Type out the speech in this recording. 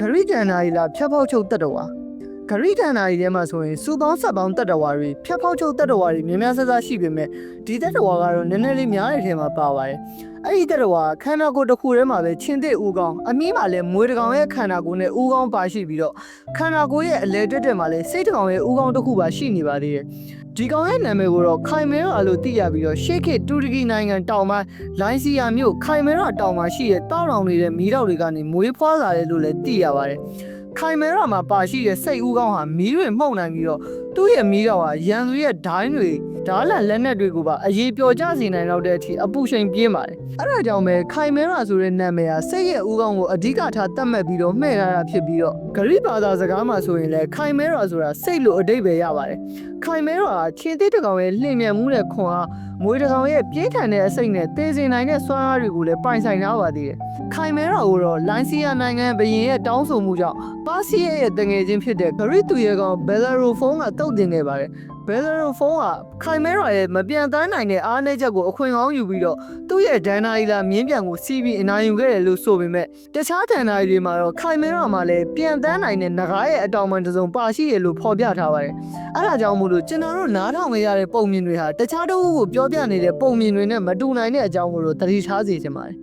ဂရိတန်နာရီလာဖြတ်ဖောက်ချုပ်တတ္တဝါ ဂရိတန်နာရီထဲမှာဆိုရင်စူပေါင်းဆက်ပေါင်းတတ္တဝါတွေဖြတ်ဖောက်ချုပ်တတ္တဝါတွေများများဆဆရှိပေမဲ့ဒီတတ္တဝါကတော့နည်းနည်းလေးများတဲ့ထဲမှာပါပါတယ်အဲ့ဒီတတ္တဝါခန္ဓာကိုယ်တစ်ခုထဲမှာပဲချင်းတဲ့ဦးကောင်းအမီးမှာလည်းမွေးတစ်ကောင်ရဲ့ခန္ဓာကိုယ်နဲ့ဦးကောင်းပါရှိပြီးတော့ခန္ဓာကိုယ်ရဲ့အလဲတက်တက်မှာလည်းစိတ်တစ်ကောင်ရဲ့ဦးကောင်းတစ်ခုပါရှိနေပါသေးတယ်ဒီကောင်ရဲ့နာမည်ကိုတော့ခိုင်မဲရာလို့သိရပြီးတော့ရှေ့ခေတ်တူရကီနိုင်ငံတောင်ပိုင်းလိုင်းစီယာမြို့ခိုင်မဲရာတောင်မှာရှိတဲ့တောက်တောင်နေတဲ့မီးတောက်တွေကနေမွေးဖွားလာတယ်လို့လည်းသိရပါတယ်။ ခိုင်မဲရာမှာပါရှိတဲ့စိတ်ဦးကောင်းဟာမီးတွေမှုန်နိုင်ပြီးတော့သူ့ရဲ့မီးတောက်ဟာရန်သူရဲ့ဒိုင်းတွေဓာတ်လန်လက်နက်တွေကိုပါအရေးပျော်ကျစေနိုင်တော့တဲ့အထိအပူချိန်ပြင်းပါတယ်။အဲဒါကြောင့်ပဲခိုင်မဲရာဆိုတဲ့နာမည်ဟာစိတ်ရဲ့ဦးကောင်းကိုအဓိကထားသတ်မှတ်ပြီးတော့မှဲ့ထားတာဖြစ်ပြီးတော့ဂရိဘာသာစကားမှာဆိုရင်လည်းခိုင်မဲရာဆိုတာစိတ်လို့အဓိပ္ပာယ်ရပါတယ်။ခိုင်မဲရာကချင်းသေးတစ်ကောင်ရဲ့လျင်မြန်မှုတဲ့ခွန်အားမွေးတစ်ကောင်ရဲ့ပြင်းထန်တဲ့အစိတ်နဲ့သေစင်နိုင်တဲ့စွမ်းအားတွေကိုလည်းပိုင်ဆိုင်ထားပါသေးတယ်။ခိုင်မဲရာကိုတော့လိုင်းစီယာနိုင်ငံဘရင်ရဲ့တောင်းဆိုမှုကြောင့် ပါစီယရဲ့တငယ်ချင်းဖြစ်တဲ့ဂရိတူရဲ့ကောင်ဘယ်လာရိုဖုန်းကတုတ်တင်ခဲ့ပါတယ်။ဘယ်လာရိုဖုန်းကခိုင်မဲရာရဲ့မပြန်တန်းနိုင်တဲ့အားနည်းချက်ကိုအခွင့်ကောင်းယူပြီးတော့သူ့ရဲ့ဒန်နာရီလာမြင်းပြန်ကိုစီးပြီးအနိုင်ယူခဲ့တယ်လို့ဆိုပေမဲ့တခြားဒန်နာရီတွေမှာတော့ခိုင်မဲရာမှာလည်းပြန်တန်းနိုင်တဲ့ငကားရဲ့အတောင်ပံတစ်စုံပါရှိတယ်လို့ဖော်ပြထားပါတယ်။အဲဒါကြောင့်မို့လို့ကျွန်တော်တို့နားထောင်ခဲ့ရတဲ့ပုံမြင်တွေဟာတခြားတစ်ခုကိုပြောပြနေတဲ့ပုံမြင်တွေနဲ့မတူနိုင်တဲ့အကြောင်းကိုတော့သတိထားစေချင်ပါတယ်